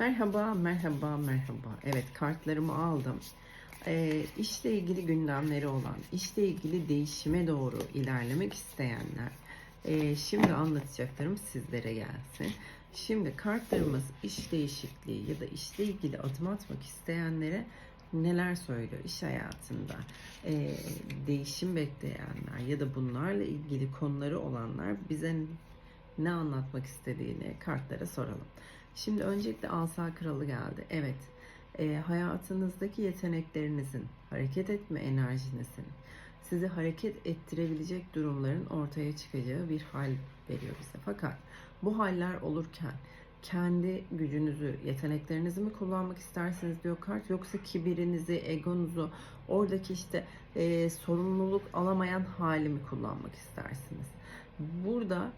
Merhaba, merhaba, merhaba. Evet, kartlarımı aldım. Ee, işle ilgili gündemleri olan, işle ilgili değişime doğru ilerlemek isteyenler, ee, şimdi anlatacaklarım sizlere gelsin. Şimdi kartlarımız iş değişikliği ya da işle ilgili adım atmak isteyenlere neler söylüyor iş hayatında? Ee, değişim bekleyenler ya da bunlarla ilgili konuları olanlar bize ne anlatmak istediğini kartlara soralım. Şimdi öncelikle asa kralı geldi. Evet, e, hayatınızdaki yeteneklerinizin, hareket etme enerjinizin, sizi hareket ettirebilecek durumların ortaya çıkacağı bir hal veriyor bize. Fakat bu haller olurken kendi gücünüzü, yeteneklerinizi mi kullanmak istersiniz diyor kart yoksa kibirinizi, egonuzu, oradaki işte e, sorumluluk alamayan hali mi kullanmak istersiniz? Burada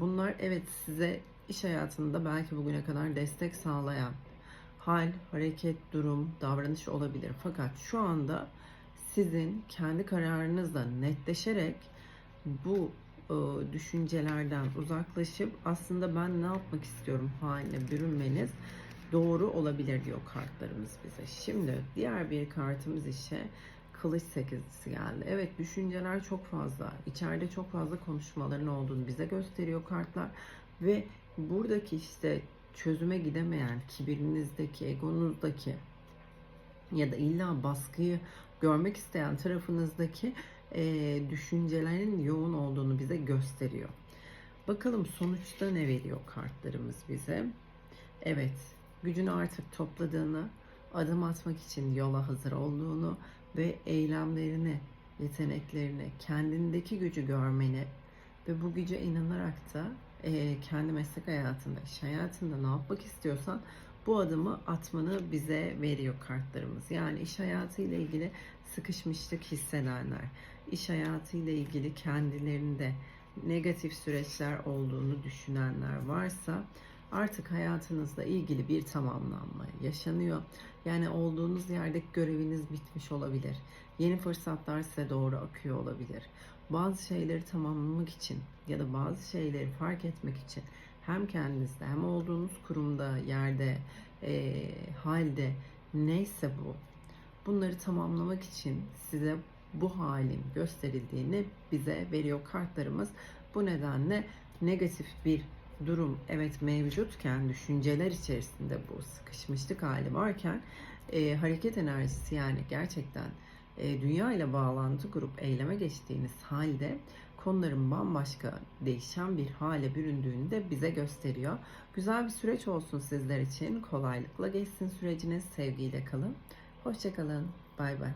bunlar evet size iş hayatında belki bugüne kadar destek sağlayan hal, hareket, durum, davranış olabilir. Fakat şu anda sizin kendi kararınızla netleşerek bu e, düşüncelerden uzaklaşıp aslında ben ne yapmak istiyorum haline bürünmeniz doğru olabilir diyor kartlarımız bize. Şimdi diğer bir kartımız ise kılıç sekizlisi geldi. Evet düşünceler çok fazla. İçeride çok fazla konuşmaların olduğunu bize gösteriyor kartlar. Ve buradaki işte çözüme gidemeyen kibirinizdeki, egonuzdaki ya da illa baskıyı görmek isteyen tarafınızdaki e, düşüncelerin yoğun olduğunu bize gösteriyor. Bakalım sonuçta ne veriyor kartlarımız bize? Evet, gücünü artık topladığını, adım atmak için yola hazır olduğunu ve eylemlerini, yeteneklerini, kendindeki gücü görmeni ve bu güce inanarak da e, kendi meslek hayatında, iş hayatında ne yapmak istiyorsan bu adımı atmanı bize veriyor kartlarımız. Yani iş hayatı ile ilgili sıkışmışlık hissedenler, iş hayatı ile ilgili kendilerinde negatif süreçler olduğunu düşünenler varsa artık hayatınızla ilgili bir tamamlanma yaşanıyor. Yani olduğunuz yerdeki göreviniz bitmiş olabilir. Yeni fırsatlar size doğru akıyor olabilir. Bazı şeyleri tamamlamak için ya da bazı şeyleri fark etmek için hem kendinizde hem olduğunuz kurumda, yerde, e, halde neyse bu bunları tamamlamak için size bu halin gösterildiğini bize veriyor kartlarımız. Bu nedenle negatif bir durum evet mevcutken düşünceler içerisinde bu sıkışmışlık hali varken e, hareket enerjisi yani gerçekten e, dünya ile bağlantı kurup eyleme geçtiğiniz halde konuların bambaşka değişen bir hale büründüğünü de bize gösteriyor. Güzel bir süreç olsun sizler için. Kolaylıkla geçsin süreciniz. Sevgiyle kalın. Hoşçakalın. Bay bay.